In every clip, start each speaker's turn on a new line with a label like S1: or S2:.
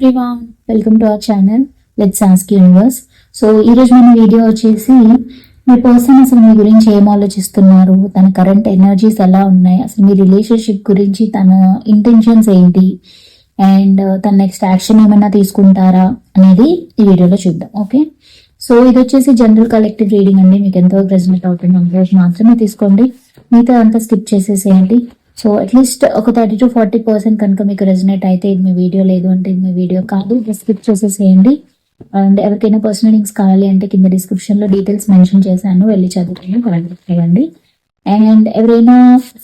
S1: Everyone welcome to our channel let's ask universe so ఈ రోజు మన వీడియో వచ్చేసి మీ పర్సన్ అసలు మీ గురించి ఏం ఆలోచిస్తున్నారు? తన కరెంట్ ఎనర్జీస్ ఎలా ఉన్నాయి? అసలు మీ రిలేషన్షిప్ గురించి తన ఇంటెన్షన్స్ ఏంటి? అండ్ uh, తన నెక్స్ట్ యాక్షన్ ఏమైనా తీసుకుంటారా? అనేది ఈ వీడియోలో చూద్దాం ఓకే సో ఇది వచ్చేసి జనరల్ కలెక్టివ్ రీడింగ్ అండి. మీకు ఎంతో రెజనేట్ అవుతుంది రోజు మాత్రమే తీసుకోండి. మిగతా అంతా స్కిప్ చేసేసేయండి. సో అట్లీస్ట్ ఒక థర్టీ టు ఫార్టీ పర్సెంట్ కనుక మీకు రెజనేట్ అయితే ఇది మీ వీడియో లేదు అంటే ఇది మీ వీడియో కాదు. స్కిప్ చేసేసేయండి. అండ్ ఎవరికైనా పర్సనల్ లింక్స్ కావాలి అంటే కింద డిస్క్రిప్షన్లో డీటెయిల్స్ మెన్షన్ చేశాను. వెళ్ళి చదువుకుని కరెక్ట్ అవ్వండి అండ్ ఎవరైనా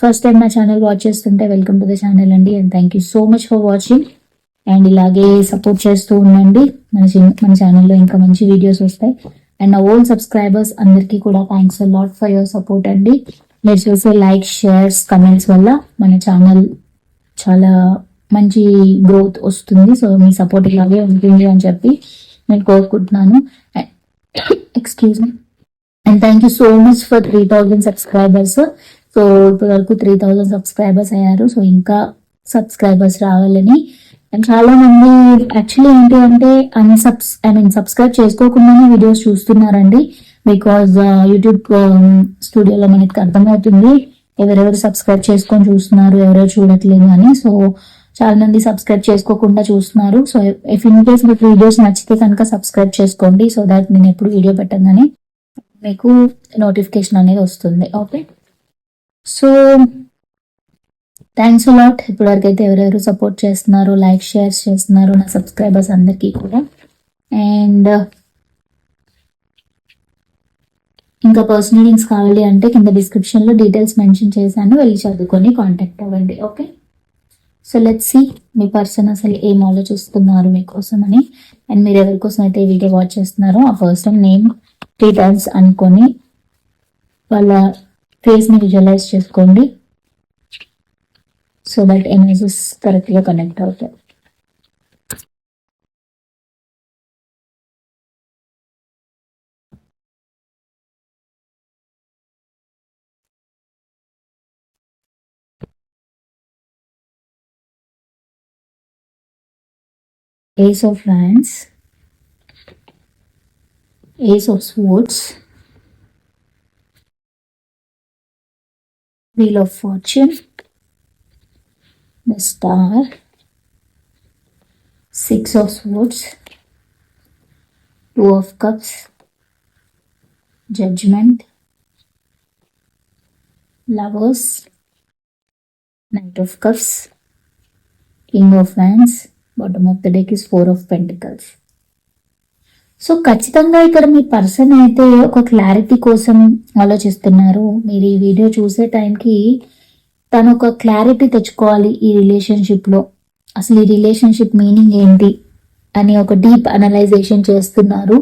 S1: ఫస్ట్ టైం నా ఛానల్ వాచ్ చేస్తుంటే వెల్కమ్ టు ద ఛానల్ అండి. And thank you so much for watching and ఇలాగే సపోర్ట్ చేస్తూ ఉండండి. మన మన ఛానల్లో ఇంకా మంచి వీడియోస్ వస్తాయి. అండ్ నా ఓల్డ్ సబ్స్క్రైబర్స్ అందరికీ కూడా thanks lot for your support అండి. మీరు చేసే లైక్ షేర్స్ కమెంట్స్ వల్ల మన ఛానల్ చాలా మంచి గ్రోత్ వస్తుంది. సో మీ సపోర్ట్ ఇలాగే ఉంటుంది అని చెప్పి నేను కోరుకుంటున్నాను. Excuse me and thank you so much for three thousand subscribers so ఇప్పటి వరకు త్రీ థౌజండ్ సబ్స్క్రైబర్స్ అయ్యారు. సో ఇంకా సబ్స్క్రైబర్స్ రావాలని. అండ్ చాలా మంది యాక్చువల్లీ ఏంటి అంటే అన్సబ్స్ ఐ మీన్ సబ్స్క్రైబ్ చేసుకోకుండానే వీడియోస్ చూస్తున్నారండి. బికాజ్ యూట్యూబ్ స్టూడియోలో మనకి అర్థమవుతుంది. ఎవరెవరు సబ్స్క్రైబ్ చేసుకొని చూస్తున్నారు ఎవరెవరు చూడట్లేదు అని. సో చాలా మంది సబ్స్క్రైబ్ చేసుకోకుండా చూస్తున్నారు. సో ఇఫ్ ఇన్ కేస్ మీకు వీడియోస్ నచ్చితే కనుక సబ్స్క్రైబ్ చేసుకోండి. సో దాట్ నేను ఎప్పుడు వీడియో పెట్టగానే మీకు నోటిఫికేషన్ అనేది వస్తుంది. ఓకే సో థ్యాంక్స్ లాట్ ఇప్పటివరకు అయితే ఎవరెవరు సపోర్ట్ చేస్తున్నారు లైక్ షేర్స్ చేస్తున్నారు నా సబ్స్క్రైబర్స్ అందరికీ కూడా. అండ్ ఇంకా పర్సనల్ లింక్స్ కావాలి అంటే కింద డిస్క్రిప్షన్లో డీటెయిల్స్ మెన్షన్ చేశాను. వెళ్ళి చదువుకొని కాంటాక్ట్ అవ్వండి ఓకే? సో లెట్ సి మీ పర్సన్ అసలు ఏం ఆలోచిస్తున్నారు మీకోసం అని అండ్ మీరు ఎవరి కోసం అయితే ఈ వీడియో వాచ్ చేస్తున్నారో ఆ పర్సన్ నేమ్ డీటెయిల్స్ అనుకొని వాళ్ళ ఫేస్ని విజువలైజ్ చేసుకోండి. సో దట్ ఎనర్జీస్ కరెక్ట్గా కనెక్ట్ అవుతాయి. Ace of Wands, Ace of Swords, Wheel of Fortune, the Star, Six of Swords, Two of Cups, Judgment, Lovers, Knight of Cups, King of Wands, bottom of the deck is four of pentacles so ఖచ్చితంగా ఇక్కడ మీ person అయితే ఒక clarity కోసం ఆలోచిస్తున్నారు. మీరు ఈ video చూసే టైంకి తను ఒక క్లారిటీ తెచ్చుకోవాలి ఈ రిలేషన్షిప్లో అసలు ఈ రిలేషన్షిప్ మీనింగ్ ఏంటి అని ఒక డీప్ అనలైజేషన్ చేస్తున్నారు.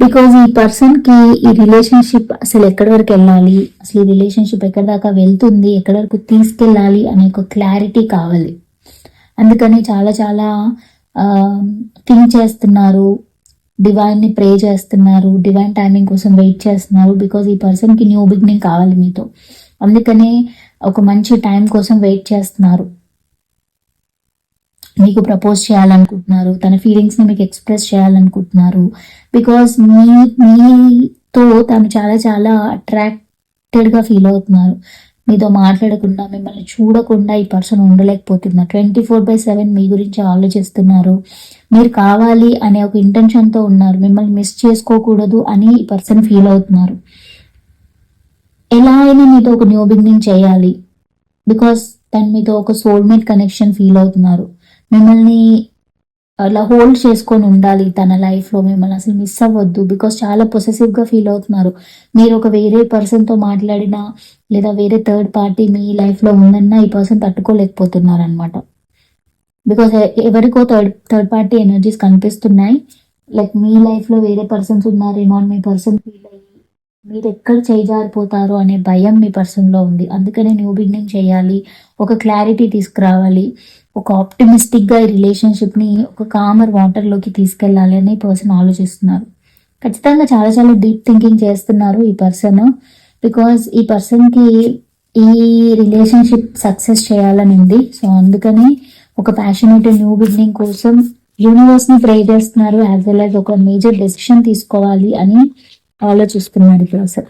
S1: బికాజ్ ఈ పర్సన్కి ఈ రిలేషన్షిప్ అసలు ఎక్కడి వరకు వెళ్ళాలి? అసలు ఈ రిలేషన్షిప్ ఎక్కడి దాకా వెళ్తుంది? ఎక్కడి వరకు తీసుకెళ్ళాలి? అనే ఒక క్లారిటీ కావాలి. అందుకని చాలా చాలా థింక్ చేస్తున్నారు. డివైన్ని ప్రే చేస్తున్నారు. డివైన్ టైమింగ్ కోసం వెయిట్ చేస్తున్నారు బికాజ్ ఈ పర్సన్కి న్యూ బిగినింగ్ కావాలి మీతో. అందుకనే ఒక మంచి టైం కోసం వెయిట్ చేస్తున్నారు. మీకు ప్రపోజ్ చేయాలనుకుంటున్నారు. తన ఫీలింగ్స్ని మీకు ఎక్స్ప్రెస్ చేయాలనుకుంటున్నారు. బికాస్ మీ మీతో తను చాలా చాలా అట్రాక్టెడ్గా ఫీల్ అవుతున్నారు. మీతో మాట్లాడకుండా మిమ్మల్ని చూడకుండా ఈ పర్సన్ ఉండలేకపోతున్నారు ట్వంటీ ఫోర్ బై సెవెన్ మీ గురించి ఆలోచిస్తున్నారు. మీరు కావాలి అనే ఒక ఇంటెన్షన్తో ఉన్నారు. మిమ్మల్ని మిస్ చేసుకోకూడదు అని ఈ పర్సన్ ఫీల్ అవుతున్నారు. ఎలా అయినా మీతో ఒక న్యూ బిగినింగ్ చేయాలి. బికాస్ తను మీతో ఒక సోల్మేట్ కనెక్షన్ ఫీల్ అవుతున్నారు. మిమ్మల్ని అలా హోల్డ్ చేసుకొని ఉండాలి తన లైఫ్లో మిమ్మల్ని అసలు మిస్ అవ్వద్దు బికాస్ చాలా పొసెసివ్గా ఫీల్ అవుతున్నారు. మీరు ఒక వేరే పర్సన్తో మాట్లాడినా లేదా వేరే థర్డ్ పార్టీ మీ లైఫ్లో ఉందన్నా ఈ పర్సన్ తట్టుకోలేకపోతున్నారు అనమాట బికాస్ ఎవరికో థర్డ్ థర్డ్ పార్టీ ఎనర్జీస్ కనిపిస్తున్నాయి. లైక్ మీ లైఫ్లో వేరే పర్సన్స్ ఉన్నారేమో అని మీ పర్సన్ ఫీల్ అయ్యి మీరు ఎక్కడ చేజారిపోతారో అనే భయం మీ పర్సన్లో ఉంది. అందుకనే న్యూ బిగినింగ్ చేయాలి. ఒక క్లారిటీ తీసుకురావాలి. ఒక ఆప్టిమిస్టిక్గా ఈ రిలేషన్షిప్ని ఒక కామర్ వాటర్లోకి తీసుకెళ్ళాలి అని పర్సన్ ఆలోచిస్తున్నారు. ఖచ్చితంగా చాలా చాలా డీప్ థింకింగ్ చేస్తున్నారు ఈ పర్సన్ బికాజ్ ఈ పర్సన్కి ఈ రిలేషన్షిప్ సక్సెస్ చేయాలని ఉంది. సో అందుకని ఒక ప్యాషనేట్ న్యూ బిగినింగ్ కోసం యూనివర్స్ని ప్రే చేస్తున్నారు యాజ్ వెల్ యాజ్ ఒక మేజర్ డెసిషన్ తీసుకోవాలి అని ఆలోచిస్తున్నారు ఈ పర్సన్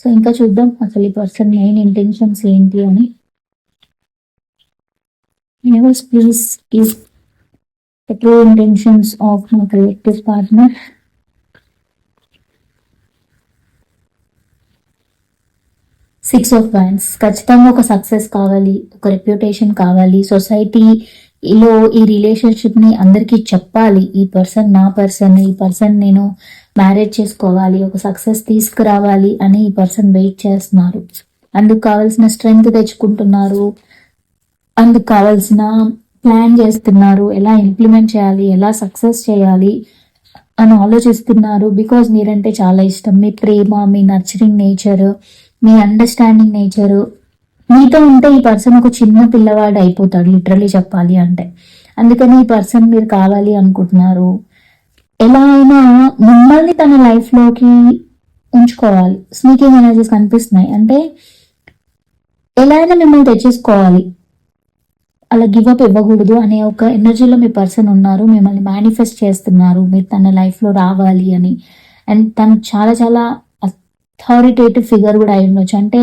S1: సో ఇంకా చూద్దాం అసలు ఈ పర్సన్ మెయిన్ ఇంటెన్షన్స్ ఏంటి అని. Universe please give the true intentions of my collective partner. Six of wands ఖచ్చితంగా ఒక సక్సెస్ కావాలి ఒక రెప్యుటేషన్ కావాలి. సొసైటీలో ఈ రిలేషన్షిప్ని అందరికీ చెప్పాలి. ఈ పర్సన్ నా పర్సన్ ఈ పర్సన్ నేను మ్యారేజ్ చేసుకోవాలి ఒక సక్సెస్ తీసుకురావాలి అని ఈ పర్సన్ వెయిట్ చేస్తున్నారు. అందుకు కావాల్సిన స్ట్రెంగ్త్ తెచ్చుకుంటున్నారు. అందుకు కావాల్సిన ప్లాన్ చేస్తున్నారు ఎలా ఇంప్లిమెంట్ చేయాలి ఎలా సక్సెస్ చేయాలి అని ఆలోచిస్తున్నారు. బికాజ్ మీరంటే చాలా ఇష్టం. మీ ప్రేమ మీ నర్చరింగ్ నేచర్ మీ అండర్స్టాండింగ్ నేచర్ మీతో ఉంటే ఈ పర్సన్ ఒక చిన్న పిల్లవాడు అయిపోతాడు లిటరలీ చెప్పాలి అంటే. అందుకని ఈ పర్సన్ మీరు కావాలి అనుకుంటున్నారు. ఎలా అయినా మిమ్మల్ని తన లైఫ్లోకి ఉంచుకోవాలి. స్నీకింగ్ ఎనర్జీస్ కనిపిస్తున్నాయి. అంటే ఎలా అయినా మిమ్మల్ని తెచ్చేసుకోవాలి. అలా గివ్ అప్ ఇవ్వకూడదు అనే ఒక ఎనర్జీలో మీ పర్సన్ ఉన్నారు మిమ్మల్ని మేనిఫెస్ట్ చేస్తున్నారు మీరు తన లైఫ్లో రావాలి అని. అండ్ తను చాలా చాలా అథారిటేటివ్ ఫిగర్ కూడా అయి ఉండొచ్చు. అంటే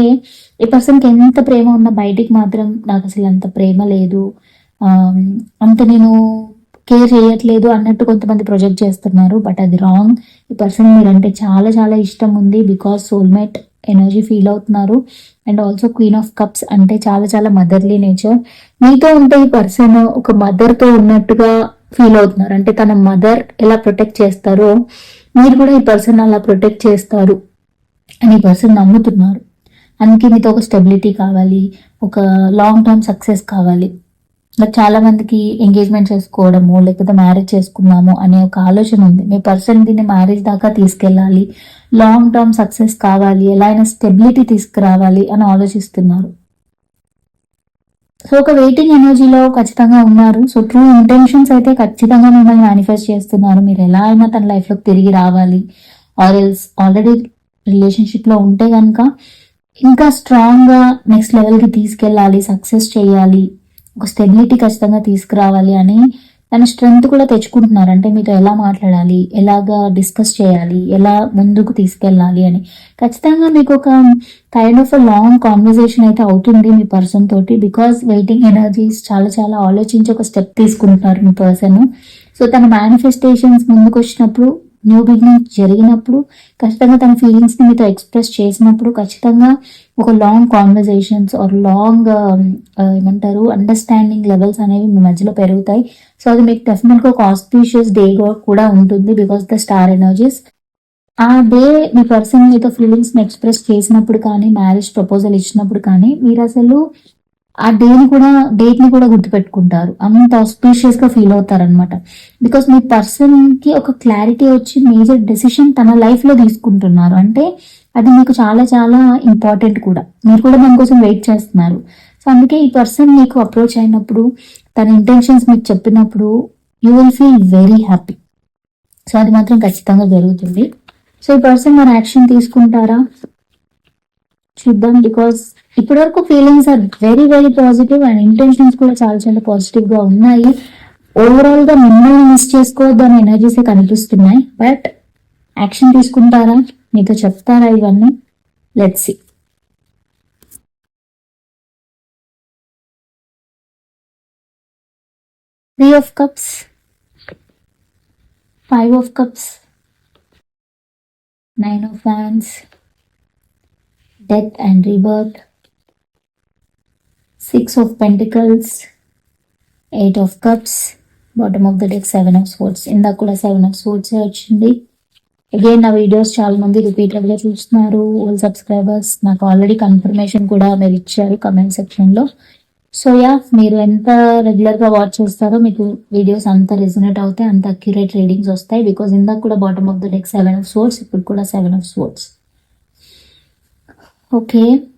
S1: ఈ పర్సన్కి ఎంత ప్రేమ ఉన్నా బయటికి మాత్రం నాకు అసలు అంత ప్రేమ లేదు. అంత నేను కేర్ చేయట్లేదు అన్నట్టు కొంతమంది ప్రొజెక్ట్ చేస్తున్నారు. బట్ అది రాంగ్ ఈ పర్సన్ మీరంటే చాలా చాలా ఇష్టం ఉంది బికాస్ సోల్మేట్ ఎనర్జీ ఫీల్ అవుతున్నారు. And also queen of cups అంటే చాలా చాలా మదర్లీ నేచర్ మీతో ఉంటే ఈ పర్సన్ ఒక మదర్తో ఉన్నట్టుగా ఫీల్ అవుతున్నారు. అంటే తన మదర్ ఎలా ప్రొటెక్ట్ చేస్తారో మీరు కూడా ఈ పర్సన్ అలా ప్రొటెక్ట్ చేస్తారు అని పర్సన్ నమ్ముతున్నారు. అందుకే మీతో ఒక స్టెబిలిటీ కావాలి ఒక లాంగ్ టర్మ్ సక్సెస్ కావాలి. చాలా మందికి ఎంగేజ్మెంట్ చేసుకోవడము లేకపోతే మ్యారేజ్ చేసుకున్నాము అనే ఒక ఆలోచన ఉంది. మీ పర్సన్ దీన్ని మ్యారేజ్ దాకా తీసుకెళ్ళాలి. లాంగ్ టర్మ్ సక్సెస్ కావాలి ఎలా అయినా స్టెబిలిటీ తీసుకురావాలి అని ఆలోచిస్తున్నారు. సో ఒక వెయిటింగ్ ఎనర్జీలో ఖచ్చితంగా ఉన్నారు. సో ట్రూ ఇంటెన్షన్స్ అయితే ఖచ్చితంగా మిమ్మల్ని మేనిఫెస్ట్ చేస్తున్నారు. మీరు ఎలా అయినా తన లైఫ్లోకి తిరిగి రావాలి. ఆర్ ఎల్స్ ఆల్రెడీ రిలేషన్షిప్లో ఉంటే కనుక ఇంకా స్ట్రాంగ్గా నెక్స్ట్ లెవెల్కి తీసుకెళ్ళాలి సక్సెస్ చేయాలి ఒక స్టెబిలిటీ ఖచ్చితంగా తీసుకురావాలి అని తన స్ట్రెంగ్త్ కూడా తెచ్చుకుంటున్నారు. అంటే మీతో ఎలా మాట్లాడాలి ఎలాగా డిస్కస్ చేయాలి ఎలా ముందుకు తీసుకెళ్ళాలి అని. ఖచ్చితంగా మీకు ఒక కైండ్ ఆఫ్ లాంగ్ కాన్వర్జేషన్ అయితే అవుతుంది మీ పర్సన్ తోటి బికాస్ వెయిటింగ్ ఎనర్జీస్ చాలా చాలా ఆలోచించి ఒక స్టెప్ తీసుకుంటున్నారు మీ పర్సన్ సో తన మేనిఫెస్టేషన్స్ ముందుకు వచ్చినప్పుడు న్యూ బిగినింగ్ జరిగినప్పుడు ఖచ్చితంగా తన ఫీలింగ్స్ని మీతో ఎక్స్ప్రెస్ చేసినప్పుడు ఖచ్చితంగా ఒక లాంగ్ కాన్వర్జేషన్స్ ఆర్ లాంగ్ ఏమంటారు అండర్స్టాండింగ్ లెవెల్స్ అనేవి మీ మధ్యలో పెరుగుతాయి. సో అది మీకు డెఫినెట్గా ఒక ఆస్పీషియస్ డే కూడా ఉంటుంది బికాస్ ద స్టార్ ఎనర్జీస్ ఆ డే మీ పర్సన్ మీతో ఫీలింగ్స్ని ఎక్స్ప్రెస్ చేసినప్పుడు కానీ మ్యారేజ్ ప్రపోజల్ ఇచ్చినప్పుడు కానీ మీరు అసలు ఆ డేని కూడా డేట్ని కూడా గుర్తుపెట్టుకుంటారు. అంత ఆస్పీషియస్గా ఫీల్ అవుతారు అనమాట బికాస్ మీ పర్సన్కి ఒక క్లారిటీ వచ్చి మేజర్ డెసిషన్ తన లైఫ్లో తీసుకుంటున్నారు. అంటే అది మీకు చాలా చాలా ఇంపార్టెంట్ కూడా. మీరు కూడా దానికోసం వెయిట్ చేస్తున్నారు. సో అందుకే ఈ పర్సన్ మీకు అప్రోచ్ అయినప్పుడు తన ఇంటెన్షన్స్ మీకు చెప్పినప్పుడు you will feel very happy so అది మాత్రం ఖచ్చితంగా జరుగుతుంది. సో ఈ పర్సన్ మరి యాక్షన్ తీసుకుంటారా? చూద్దాం బికాస్ ఇప్పటి వరకు feelings are very very positive and intentions కూడా చాలా చాలా పాజిటివ్గా ఉన్నాయి. ఓవరాల్గా మిమ్మల్ని మిస్ చేసుకోవద్దు అనే ఎనర్జీస్ కనిపిస్తున్నాయి. బట్ యాక్షన్ తీసుకుంటారా? మీతో చెప్తారా ఇవన్నీ? Let's see three of cups five of cups nine of fans death and rebirth, six of pentacles, eight of cups bottom of the deck seven of swords ఇందాక కూడా seven of swords వచ్చింది. Again నా videos చాలా మంది రిపీటెడ్గా చూస్తున్నారు. Old subscribers నాకు already confirmation కూడా మీరు ఇచ్చారు కమెంట్ సెక్షన్లో సో యా మీరు ఎంత రెగ్యులర్గా వాచ్ చేస్తారో మీకు వీడియోస్ అంత రెజినేట్ అవుతాయి అంత అక్యురేట్ రీడింగ్స్ వస్తాయి. బికాస్ ఇందాక కూడా bottom of the deck seven of swords ఇప్పుడు కూడా seven of swords Okay,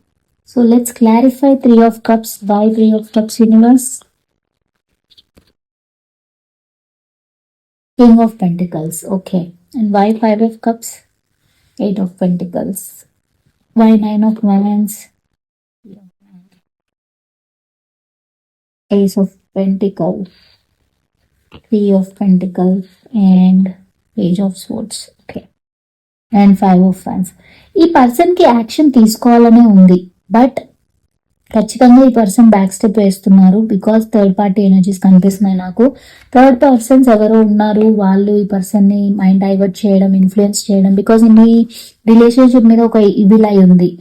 S1: so let's clarify 3 of cups, by 3 of cups universe? King of Pentacles, okay. And why 5 of cups? 8 of Pentacles. Why 9 of Wands? Ace of Pentacles. Three of Pentacles and Page of Swords. Okay. And five of fans ఈ పర్సన్కి action తీసుకోవాలనే ఉంది. But ఖచ్చితంగా ఈ person back step వేస్తున్నారు because third party energies కనిపిస్తున్నాయి నాకు. Third persons ఎవరో ఉన్నారు? వాళ్ళు ఈ పర్సన్ని మైండ్ డైవర్ట్ చేయడం ఇన్ఫ్లుయెన్స్ చేయడం బికాస్ మీ రిలేషన్షిప్ మీద ఒక ఇవిల్ అయి ఉంది.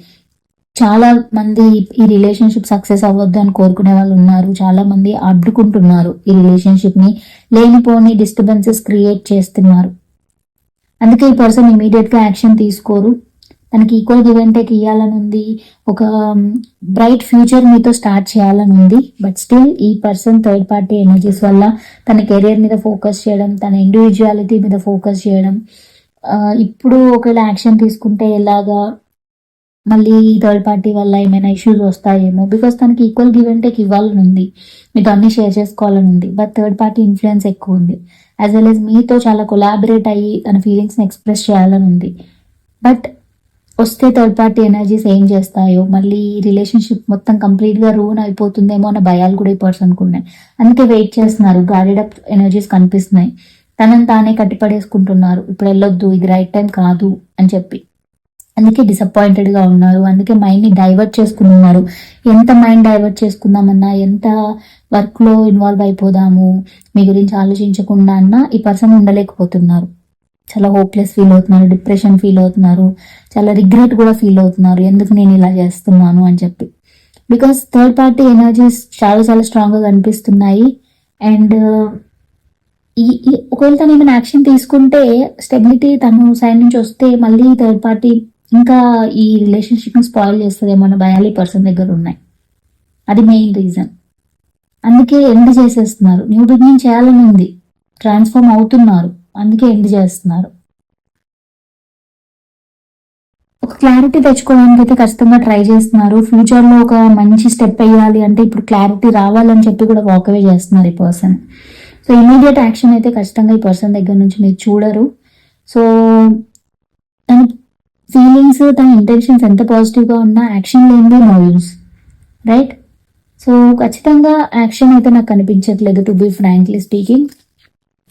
S1: చాలా మంది ఈ రిలేషన్షిప్ సక్సెస్ అవ్వద్దు అని కోరుకునే వాళ్ళు ఉన్నారు. చాలా మంది అడ్డుకుంటున్నారు ఈ రిలేషన్షిప్ని. లేనిపోని డిస్టర్బెన్సెస్ క్రియేట్ చేస్తున్నారు. అందుకే ఈ పర్సన్ ఇమీడియట్గా యాక్షన్ తీసుకోరు. తనకి ఈక్వల్ గివ్ అండ్ టేక్ ఇవ్వాలని ఉంది ఒక um, బ్రైట్ ఫ్యూచర్ మీతో స్టార్ట్ చేయాలని ఉంది బట్ స్టిల్ ఈ పర్సన్ థర్డ్ పార్టీ ఎనర్జీస్ వల్ల తన కెరియర్ మీద ఫోకస్ చేయడం తన ఇండివిజువాలిటీ మీద ఫోకస్ చేయడం. ఇప్పుడు ఒకవేళ యాక్షన్ తీసుకుంటే ఎలాగా? మళ్ళీ థర్డ్ పార్టీ వల్ల ఏమైనా ఇష్యూస్ వస్తాయేమో? బికాస్ తనకి ఈక్వల్ గివ్ అండ్ టేక్ ఇవ్వాలని ఉంది మీతో అన్ని షేర్ చేసుకోవాలని ఉంది బట్ థర్డ్ పార్టీ ఇన్ఫ్లుయెన్స్ ఎక్కువ ఉంది. యాజ్ వెల్ యాజ్ మీతో చాలా కొలాబరేట్ అయ్యి తన ఫీలింగ్స్ని ఎక్స్ప్రెస్ చేయాలని ఉంది. బట్ వస్తే థర్డ్ పార్టీ ఎనర్జీస్ ఏం చేస్తాయో మళ్ళీ రిలేషన్షిప్ మొత్తం కంప్లీట్గా రూన్ అయిపోతుందేమో అన్న భయాలు కూడా ఈ పర్సన్ ఉన్నాయి. అందుకే వెయిట్ చేస్తున్నారు. గాడెడ్ అప్ ఎనర్జీస్ కనిపిస్తున్నాయి. తనని తానే కట్టిపడేసుకుంటున్నారు. ఇప్పుడు వెళ్ళొద్దు ఇది రైట్ టైం కాదు అని చెప్పి. అందుకే డిసప్పాయింటెడ్గా ఉన్నారు. అందుకే మైండ్ని డైవర్ట్ చేసుకున్నారు ఎంత మైండ్ డైవర్ట్ చేసుకుందామన్నా ఎంత వర్క్లో ఇన్వాల్వ్ అయిపోదాము మీ గురించి ఆలోచించకుండా అన్నా ఈ పర్సన్ ఉండలేకపోతున్నారు. చాలా హోప్లెస్ ఫీల్ అవుతున్నారు డిప్రెషన్ ఫీల్ అవుతున్నారు చాలా రిగ్రెట్ కూడా ఫీల్ అవుతున్నారు. ఎందుకు నేను ఇలా చేస్తున్నాను అని చెప్పి. బికాస్ థర్డ్ పార్టీ ఎనర్జీస్ చాలా చాలా స్ట్రాంగ్గా కనిపిస్తున్నాయి. అండ్ ఈ ఈ- ఒకవేళ తను ఏమైనా యాక్షన్ తీసుకుంటే స్టెబిలిటీ తను సైడ్ నుంచి వస్తే మళ్ళీ థర్డ్ పార్టీ ఇంకా ఈ రిలేషన్షిప్ని స్పాయిల్ చేస్తుందేమో భయాలు ఈ పర్సన్ దగ్గర ఉన్నాయి. అది మెయిన్ రీజన్ అందుకే ఎండ్ చేసేస్తున్నారు. న్యూ బిగినింగ్ చేయాలని ఉంది. ట్రాన్స్ఫార్మ్ అవుతున్నారు. అందుకే ఎండ్ చేస్తున్నారు. ఒక క్లారిటీ తెచ్చుకోవడానికి అయితే ఖచ్చితంగా ట్రై చేస్తున్నారు. ఫ్యూచర్లో ఒక మంచి స్టెప్ వేయాలి అంటే ఇప్పుడు క్లారిటీ రావాలని చెప్పి కూడా వాక్ అవే చేస్తున్నారు ఈ పర్సన్ సో ఇమీడియట్ యాక్షన్ అయితే ఖచ్చితంగా ఈ పర్సన్ దగ్గర నుంచి మీరు చూడరు. సో దాని ఫీలింగ్స్ తన ఇంటెన్షన్స్ ఎంత పాజిటివ్గా ఉన్నా యాక్షన్ లేనిదే నో యూస్ రైట్ సో ఖచ్చితంగా యాక్షన్ అయితే నాకు కనిపించట్లేదు to be frankly speaking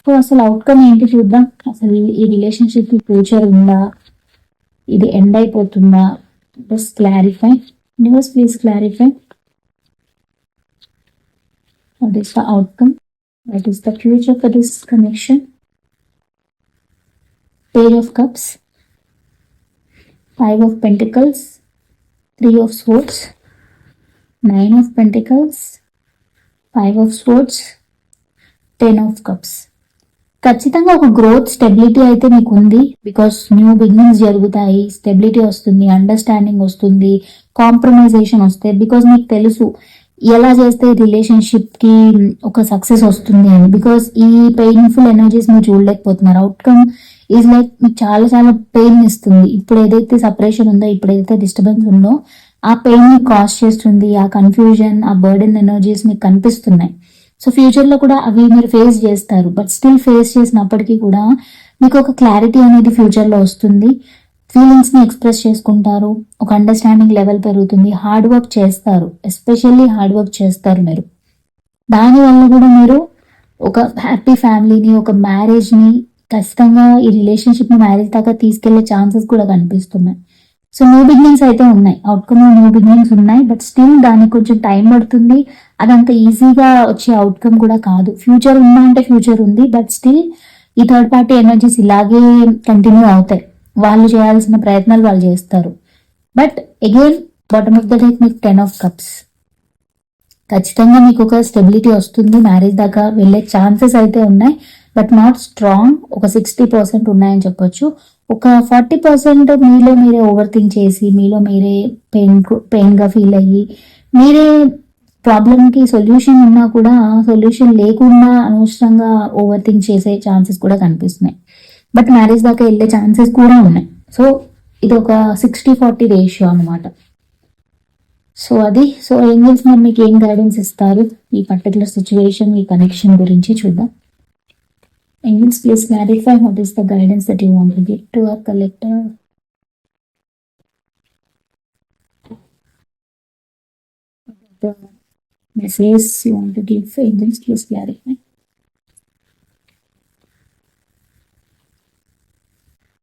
S1: so అసలు అవుట్కమ్ ఏంటి చూద్దాం. అసలు ఈ రిలేషన్షిప్కి ఫ్యూచర్ ఉందా? ఇది ఎండ్ అయిపోతుందా? Just clarify news please clarify what is the outcome what is the future for this connection pair of cups five of pentacles three of swords nine of pentacles five of swords ten of cups. ఖచ్చితంగా ఒక growth stability అయితే మీకు ఉంది because new beginnings జరుగుతాయి stability వస్తుంది understanding వస్తుంది compromisation వస్తాయి. Because మీకు తెలుసు ఎలా చేస్తే రిలేషన్షిప్కి ఒక సక్సెస్ వస్తుంది అని. బికాస్ ఈ పెయిన్ఫుల్ ఎనర్జీస్ మీరు చూడలేకపోతున్నారు. అవుట్కమ్ ఈజ్ లైక్ మీకు చాలా చాలా పెయిన్ ఇస్తుంది. ఇప్పుడు ఏదైతే సపరేషన్ ఉందో ఇప్పుడు ఏదైతే డిస్టర్బెన్స్ ఉందో ఆ పెయిన్ని కాస్ట్ చేస్తుంది ఆ కన్ఫ్యూజన్ ఆ బర్డెన్ ఎనర్జీస్ మీకు కనిపిస్తున్నాయి. సో ఫ్యూచర్లో కూడా అవి మీరు ఫేస్ చేస్తారు. బట్ స్టిల్ ఫేస్ చేసినప్పటికీ కూడా మీకు ఒక క్లారిటీ అనేది ఫ్యూచర్లో వస్తుంది. ఫీలింగ్స్ని ఎక్స్ప్రెస్ చేసుకుంటారు. ఒక అండర్స్టాండింగ్ లెవెల్ పెరుగుతుంది. హార్డ్ వర్క్ చేస్తారు. ఎస్పెషల్లీ హార్డ్ వర్క్ చేస్తారు మీరు. దాని వల్ల కూడా మీరు ఒక హ్యాపీ ఫ్యామిలీని ఒక మ్యారేజ్ని ఖచ్చితంగా ఈ రిలేషన్షిప్ని మ్యారేజ్ దాకా తీసుకెళ్ళే ఛాన్సెస్ కూడా కనిపిస్తున్నాయి. సో న్యూ బిగినింగ్స్ అయితే ఉన్నాయి. అవుట్కమ్ న్యూ బిగినింగ్స్ ఉన్నాయి. బట్ స్టిల్ దానికి కొంచెం టైం పడుతుంది. అదంత ఈజీగా వచ్చే అవుట్కమ్ కూడా కాదు. ఫ్యూచర్ ఉందా అంటే ఫ్యూచర్ ఉంది. బట్ స్టిల్ ఈ థర్డ్ పార్టీ ఎనర్జీస్ ఇలాగే కంటిన్యూ అవుతాయి. వాళ్ళు చేయాల్సిన ప్రయత్నాలు వాళ్ళు చేస్తారు. But again bottom of the deck మీకు టెన్ ఆఫ్ కప్స్ ఖచ్చితంగా మీకు ఒక స్టెబిలిటీ వస్తుంది. మ్యారేజ్ దాకా వెళ్ళే ఛాన్సెస్ అయితే ఉన్నాయి. But not strong. ఒక సిక్స్టీ పర్సెంట్ ఉన్నాయని చెప్పొచ్చు. ఒక ఫార్టీ పర్సెంట్ మీలో మీరే ఓవర్ థింక్ చేసి మీలో మీరే పెయిన్ పెయిన్గా ఫీల్ అయ్యి మీరే ప్రాబ్లంకి సొల్యూషన్ ఉన్నా కూడా సొల్యూషన్ లేకుండా అనవసరంగా ఓవర్ థింక్ చేసే ఛాన్సెస్ కూడా కనిపిస్తున్నాయి. బట్ మ్యారేజ్ దాకా వెళ్ళే ఛాన్సెస్ కూడా ఉన్నాయి. సో ఇది ఒక సిక్స్టీ ఫార్టీ రేషియో అనమాట సో అది. సో ఏంజల్స్ మరి మీకు ఏం గైడెన్స్ ఇస్తారు? ఈ పర్టికులర్ సిచ్యువేషన్ ఈ కనెక్షన్ గురించి చూద్దాం. Agents, please clarify what is the guidance that you want to give to our collector. The messages you want to give for agents, please clarify.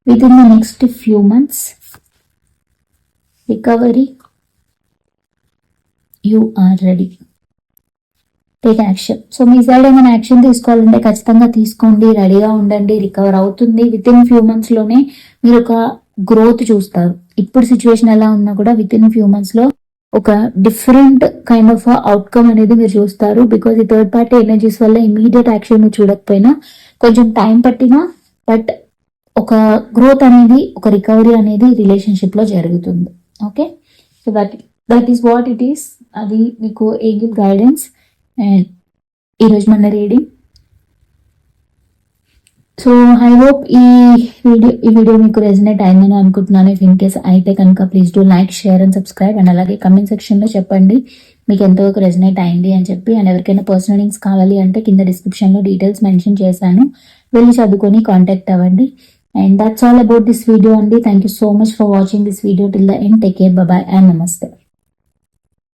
S1: Within the next few months, recovery, you are ready. Take action so me side ఏమైనా action తీసుకోవాలంటే ఖచ్చితంగా తీసుకోండి రెడీగా ఉండండి recover అవుతుంది. With in few మంత్స్లోనే మీరు ఒక growth చూస్తారు. ఇప్పుడు సిచ్యువేషన్ ఎలా ఉన్నా కూడా విత్ ఇన్ ఫ్యూ మంత్స్లో ఒక డిఫరెంట్ కైండ్ ఆఫ్ అవుట్కమ్ అనేది మీరు చూస్తారు. బికాజ్ ఈ థర్డ్ పార్టీ ఎనర్జీస్ వల్ల ఇమీడియట్ యాక్షన్ మీరు చూడకపోయినా కొంచెం టైం పట్టినా బట్ ఒక గ్రోత్ అనేది ఒక రికవరీ అనేది రిలేషన్షిప్లో జరుగుతుంది. Okay so that that is what it is అది మీకు ఏంజిల్ గైడెన్స్ అండ్ ఈరోజు మన రీడింగ్ సో ఐ హోప్ ఈ వీడియో ఈ వీడియో మీకు రెజినేట్ అయిందని అనుకుంటున్నాను. ఇఫ్ ఇన్ కేస్ అయితే కనుక please do like share and subscribe and అలాగే కమెంట్ సెక్షన్లో చెప్పండి మీకు ఎంతవరకు రెజినేట్ అయింది అని చెప్పి. అండ్ ఎవరికైనా పర్సనల్ లింక్స్ కావాలి అంటే కింద డిస్క్రిప్షన్లో డీటెయిల్స్ మెన్షన్ చేశాను. వెళ్ళి చదువుకొని కాంటాక్ట్ అవ్వండి. And that's all about this video అండి. Thank you so much for watching this video till the end take care bye and namaste